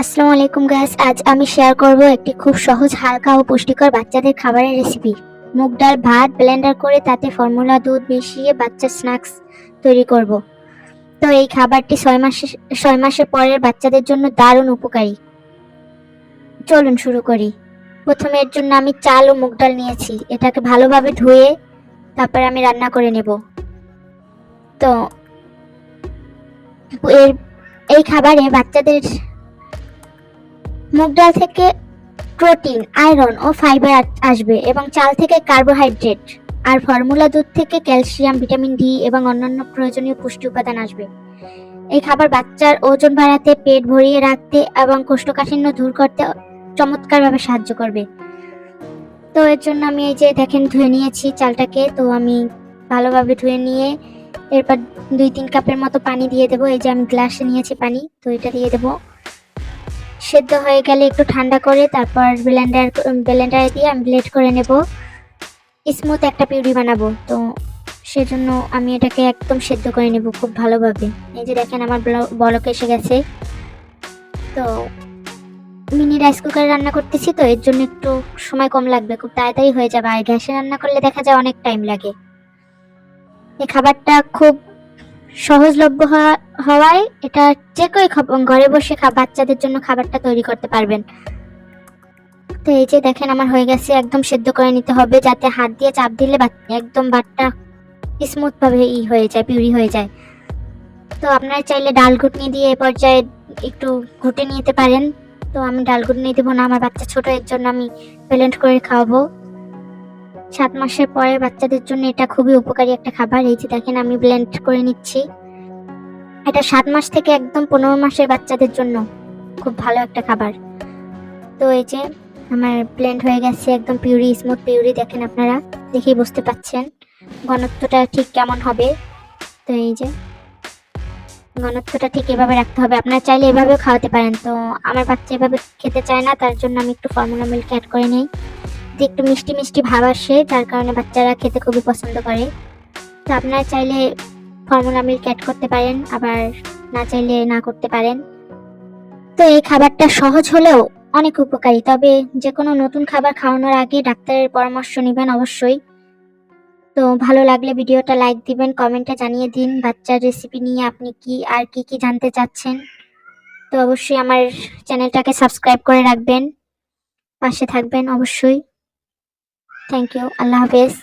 আসসালামু আলাইকুম গাইস আজ আমি শেয়ার করব একটি খুব সহজ, হালকা ও পুষ্টিকর বাচ্চাদের খাবারের রেসিপি মুগ ডাল ভাত ব্লেন্ডার করে তাতে ফর্মুলা দুধ মিশিয়ে বাচ্চার স্ন্যাক্স তৈরি করব। তো এই খাবারটি ছয় মাসে ছয় মাসের পরের বাচ্চাদের জন্য দারুণ উপকারী। চলুন শুরু করি। প্রথমে এর জন্য আমি চাল ও মুগ ডাল নিয়েছি। এটাকে ভালোভাবে ধুয়ে তারপর আমি রান্না করে নেব। তো এর, এই খাবারে বাচ্চাদের মুগ ডাল থেকে প্রোটিন, আয়রন ও ফাইবার আসবে এবং চাল থেকে কার্বোহাইড্রেট আর ফর্মুলা দুধ থেকে ক্যালসিয়াম, ভিটামিন ডি এবং অন্যান্য প্রয়োজনীয় পুষ্টি উপাদান আসবে। এই খাবার বাচ্চার ওজন বাড়াতে, পেট ভরিয়ে রাখতে এবং কোষ্ঠকাঠিন্য দূর করতে চমৎকারভাবে সাহায্য করবে। তো এর জন্য আমি এই যে দেখেন ধুয়ে নিয়েছি চালটাকে, তো আমি ভালোভাবে ধুয়ে নিয়ে এরপর দুই তিন কাপের মতো পানি দিয়ে দেবো। এই যে আমি গ্লাসে নিয়েছি পানি, তো এটা দিয়ে দেবো। সেদ্ধ হয়ে গেলে একটু ঠান্ডা করে তারপর ব্লেন্ডার ব্লেন্ডারে দিয়ে আমি ব্লেড করে নেব। স্মুথ একটা পিউরি বানাবো। তো সেজন্য আমি এটাকে একদম সেদ্ধ করে নেব খুব ভালোভাবে। এই যে দেখেন আমার ব্ল- বলক এসে গেছে। তো মিনি রাইস কুকারে রান্না করতেছি তো, এর জন্য একটু সময় কম লাগবে। খুব তাড়াতাড়ি হয়ে যাবে। আর গ্যাসে রান্না করলে দেখা যায় অনেক টাইম লাগে। এই খাবারটা খুব সহজলভ্য হওয়া- হওয়ায় এটা যে খাব- ঘরে বসে বাচ্চাদের জন্য খাবারটা তৈরি করতে পারবেন। তো এই যে দেখেন আমার হয়ে গেছে, একদম সেদ্ধ করে নিতে হবে যাতে হাত দিয়ে চাপ দিলে একদম বাটটা স্মুথ ভাবে ই হয়ে যায়, পিউরি হয়ে যায়। তো আপনারা চাইলে ডাল ঘুটনি দিয়ে এ পর্যায়ে একটু ঘুটে নিতে পারেন। তো আমি ডাল ঘুটনি দেবো না, আমার বাচ্চা ছোট, এর জন্য আমি ব্লেন্ড করে খাওয়াবো। সাত মাসের পরে বাচ্চাদের জন্য এটা খুবই উপকারী একটা খাবার। এই যে দেখেন, আমি ব্লেন্ড করে নিচ্ছি। এটা সাত মাস থেকে একদম পনেরো মাসের বাচ্চাদের জন্য খুব ভালো একটা খাবার। তো এই যে আমার ব্লেন্ড হয়ে গেছে, একদম পিউরি স্মুথ পিউরি দেখেন আপনারা, দেখেই বুঝতে পাচ্ছেন ঘনত্বটা ঠিক কেমন হবে। তো এই যে ঘনত্বটা ঠিক এভাবে রাখতে হবে। আপনারা চাইলে এভাবেও খাওয়াতে পারেন। তো আমার বাচ্চা এভাবে খেতে চায় না, তার জন্য আমি একটু ফর্মুলা মিল্ক অ্যাড করে নিই। যে একটু মিষ্টি মিষ্টি ভাব আসে, যার কারণে বাচ্চারা খেতে খুবই পছন্দ করে। তো আপনারা চাইলে ফর্মুলা মিল্ক অ্যাড করতে পারেন, আবার না চাইলে না করতে পারেন। তো এই খাবারটা সহজ হলেও অনেক উপকারী, তবে যে কোনো নতুন খাবার খাওয়ানোর আগে ডাক্তারের পরামর্শ নেবেন অবশ্যই। তো ভালো লাগলে ভিডিওটা লাইক দিবেন কমেন্টে জানিয়ে দিন বাচ্চার রেসিপি নিয়ে আপনি কি আর কি কি জানতে চাচ্ছেন। তো অবশ্যই আমার চ্যানেলটাকে সাবস্ক্রাইব করে রাখবেন। পাশে থাকবেন অবশ্যই। থ্যাংক ইউ আল্লাহ হাফেজ